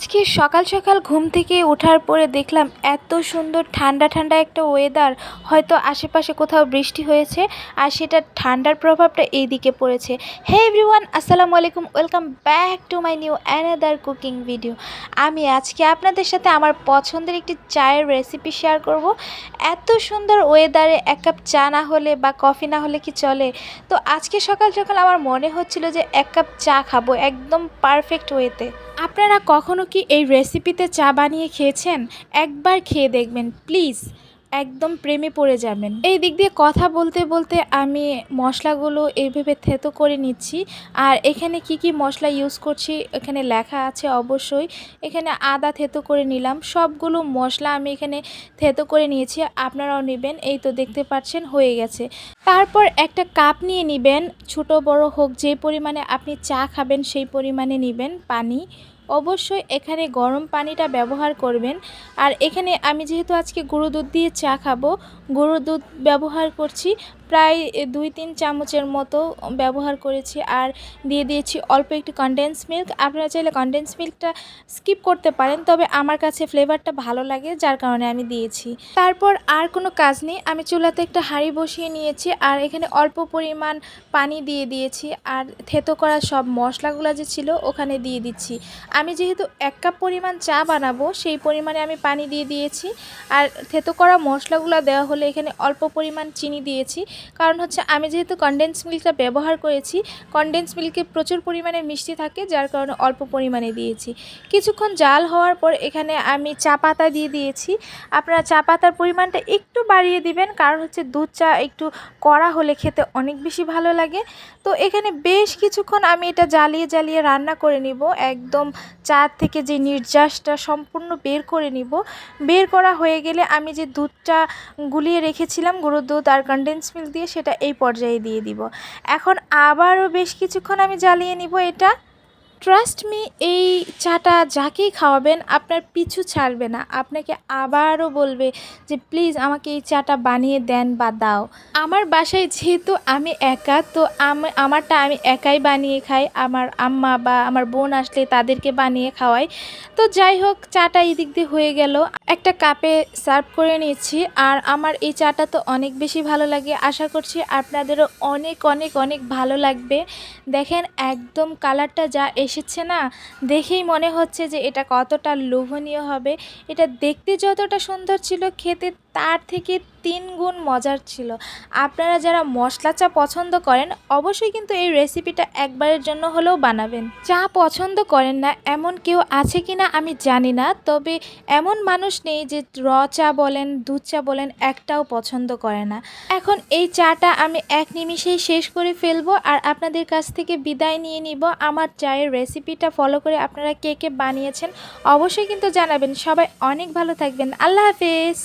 আজকে সকাল সকাল ঘুম থেকে ওঠার পরে দেখলাম এত সুন্দর ঠান্ডা ঠান্ডা একটা ওয়েদার হয়তো আশেপাশে কোথাও বৃষ্টি হয়েছে আর সেটা ঠান্ডার প্রভাবটা এই দিকে পড়েছে। হে এভরিওয়ান আসসালামু আলাইকুম welcome back to my new another cooking video আমি আজকে আপনাদের সাথে আমার পছন্দের একটি চায়ের রেসিপি শেয়ার করব। এত সুন্দর ওয়েদারে এক কাপ চা না হলে বা কফি না হলে কি চলে? তো আজকে সকাল সকাল আমার মনে হচ্ছিল যে এক কাপ চা খাব একদম পারফেক্ট ওয়েতে আপনারা কখনো কি এই রেসিপিতে চা বানিয়ে খেয়েছেন? একবার খেয়ে দেখবেন প্লিজ একদম প্রেমে পড়ে যাবেন। এই দিক দিয়ে কথা বলতে বলতে আমি মশলাগুলো এইভাবে থেতো করে নিচ্ছি। আর এখানে কি কি মশলা ইউজ করছি, এখানে লেখা আছে অবশ্যই। এখানে আদা থেতো করে নিলাম। সবগুলো মশলা আমি এখানে থেতো করে নিয়েছি। আপনারাও নেবেন। এই তো দেখতে পাচ্ছেন, হয়ে গেছে। তারপর একটা কাপ নিয়ে নেবেন। ছোট, বড় হোক, যে পরিমাণে আপনি চা খাবেন সেই পরিমাণে নেবেন পানি। অবশ্যই এখানে গরম পানিটা ব্যবহার করবেন। আর এখানে আমি যেহেতু আজকে গরু দুধ দিয়ে চা খাব গরু দুধ ব্যবহার করছি। প্রায় দুই তিন চামচের মতো ব্যবহার করেছি আর দিয়ে দিয়েছি অল্প একটু কনডেন্স মিল্ক আপনারা চাইলে কনডেন্স মিল্কটা স্কিপ করতে পারেন, তবে আমার কাছে ফ্লেভারটা ভালো লাগে, যার কারণে আমি দিয়েছি। তারপর আর কোনো কাজ নেই, আমি চুলাতে একটা হাঁড়ি বসিয়ে নিয়েছি আর এখানে অল্প পরিমাণ পানি দিয়ে দিয়েছি আর থেতো করা সব মশলাগুলো যে ছিল ওখানে দিয়ে দিচ্ছি। আমি যেহেতু এক কাপ পরিমাণ চা বানাবো, সেই পরিমাণে আমি পানি দিয়ে দিয়েছি আর থেতো করা মশলাগুলো দেওয়া হলে এখানে অল্প পরিমাণ চিনি দিয়েছি। কারণ হচ্ছে আমি যেহেতু কনডেন্স মিল্কটা ব্যবহার করেছি কনডেন্স মিল্কে প্রচুর পরিমাণে মিষ্টি থাকে, যার কারণে অল্প পরিমাণে দিয়েছি। কিছুক্ষণ জাল হওয়ার পর এখানে আমি চা পাতা দিয়ে দিয়েছি। আপনারা চা পাতার পরিমাণটা একটু বাড়িয়ে দিবেন, কারণ হচ্ছে দুধ চা একটু কড়া হলে খেতে অনেক বেশি ভালো লাগে। তো এখানে বেশ কিছুক্ষণ আমি এটা জ্বালিয়ে জ্বালিয়ে রান্না করে নিব, একদম চা থেকে যে নির্যাসটা সম্পূর্ণ বের করে নিব। বের করা হয়ে গেলে আমি যে দুধটা গুলিয়ে রেখেছিলাম গরুর দুধ আর কনডেন্স মিল্ক দিয়ে সেটা এই পর্যায়ে দিয়ে দিব। এখন আবারও বেশ কিছুক্ষণ আমি জ্বালিয়ে নিব এটা। ট্রাস্ট মি এই চাটা যাকেই খাওয়াবেন, আপনার পিছু ছাড়বে না। আপনাকে আবারও বলবে যে, প্লিজ আমাকে এই চাটা বানিয়ে দেন বা দাও। আমার বাসায় যেহেতু আমি একা, তো আমি, আমারটা আমি একাই বানিয়ে খাই। আমার আম্মা বা আমার বোন আসলে তাদেরকে বানিয়ে খাওয়াই। তো যাই হোক, চাটা এই দিক দিয়ে হয়ে গেল। একটা কাপে সার্ভ করে নিয়েছি। আর আমার এই চাটা তো অনেক বেশি ভালো লাগে। আশা করছি আপনাদেরও অনেক অনেক অনেক ভালো লাগবে। দেখেন, একদম কালারটা যা এসেছে না? দেখেই মনে হচ্ছে যে এটা কতটা লোভনীয় হবে। এটা দেখতে যতটা সুন্দর ছিল, খেতে তার থেকে তিন গুণ মজার ছিল। আপনারা যারা মশলা চা পছন্দ করেন, অবশ্যই কিন্তু এই রেসিপিটা একবারের জন্য হলেও বানাবেন। চা পছন্দ করেন না, এমন কেউ আছে কি না আমি জানি না, তবে এমন মানুষ নেই যে র চা বলেন, দুধ চা বলেন, একটাও পছন্দ করে না। এখন এই চাটা আমি এক নিমিষেই শেষ করে ফেলব আর আপনাদের কাছ থেকে বিদায় নিয়ে নিব। আমার চায়ের রেসিপিটা ফলো করে আপনারা কে কে বানিয়েছেন, অবশ্যই কিন্তু জানাবেন। সবাই অনেক ভালো থাকবেন। আল্লাহ হাফেজ!